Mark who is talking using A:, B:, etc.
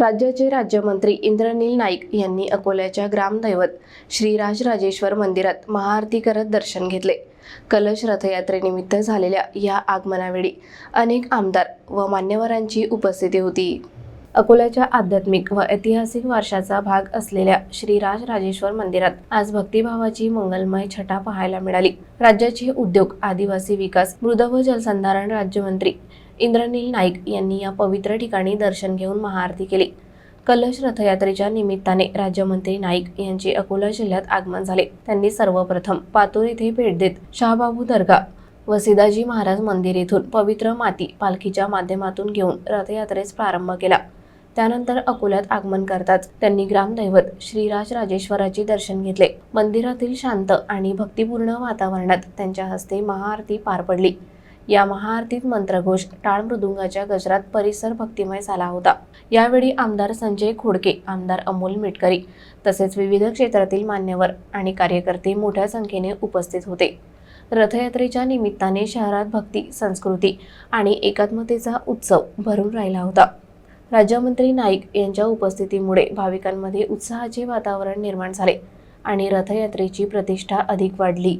A: राज्याचे राज्यमंत्री इंद्रनील नाईक यांनी अकोल्याच्या ग्रामदैवत श्री राजराजेश्वर मंदिरात महाआरती करत दर्शन घेतले. कलश रथयात्रेनिमित्त झालेल्या या आगमनावेळी अनेक आमदार व मान्यवरांची उपस्थिती होती. अकोल्याच्या आध्यात्मिक व ऐतिहासिक वारशाचा भाग असलेल्या श्री राजराजेश्वर मंदिरात आज भक्तिभावाची मंगलमय छटा पाहायला मिळाली. राज्याचे उद्योग आदिवासी विकास मृद व जलसंधारण राज्यमंत्री इंद्रनील नाईक यांनी या पवित्र ठिकाणी दर्शन घेऊन महाआरती केली. कलश रथयात्रेच्या निमित्ताने राज्यमंत्री नाईक यांचे अकोला जिल्ह्यात आगमन झाले. त्यांनी सर्वप्रथम पातूर येथे भेट देत शहाबाबू दर्गा वसिदाजी महाराज मंदिर येथून पवित्र माती पालखीच्या माध्यमातून घेऊन रथयात्रेस प्रारंभ केला. त्यानंतर अकोल्यात आगमन करताच त्यांनी ग्रामदैवत श्रीराज राजेश्वराचे दर्शन घेतले. मंदिरातील शांत आणि भक्तिपूर्ण वातावरणात त्यांच्या हस्ते महाआरती पार पडली. या महाआरतीत मंत्रघोष टाळ मृदुंगाच्या गजरात परिसर भक्तिमय झाला होता. यावेळी आमदार संजय खोडके आमदार अमोल मिटकरी तसेच विविध क्षेत्रातील मान्यवर आणि कार्यकर्ते मोठ्या संख्येने उपस्थित होते. रथयात्रेच्या निमित्ताने शहरात भक्ती संस्कृती आणि एकात्मतेचा उत्सव भरून राहिला होता. राज्यमंत्री नाईक यांच्या उपस्थितीमुळे भाविकांमध्ये उत्साहाचे वातावरण निर्माण झाले आणि रथयात्रेची प्रतिष्ठा अधिक वाढली.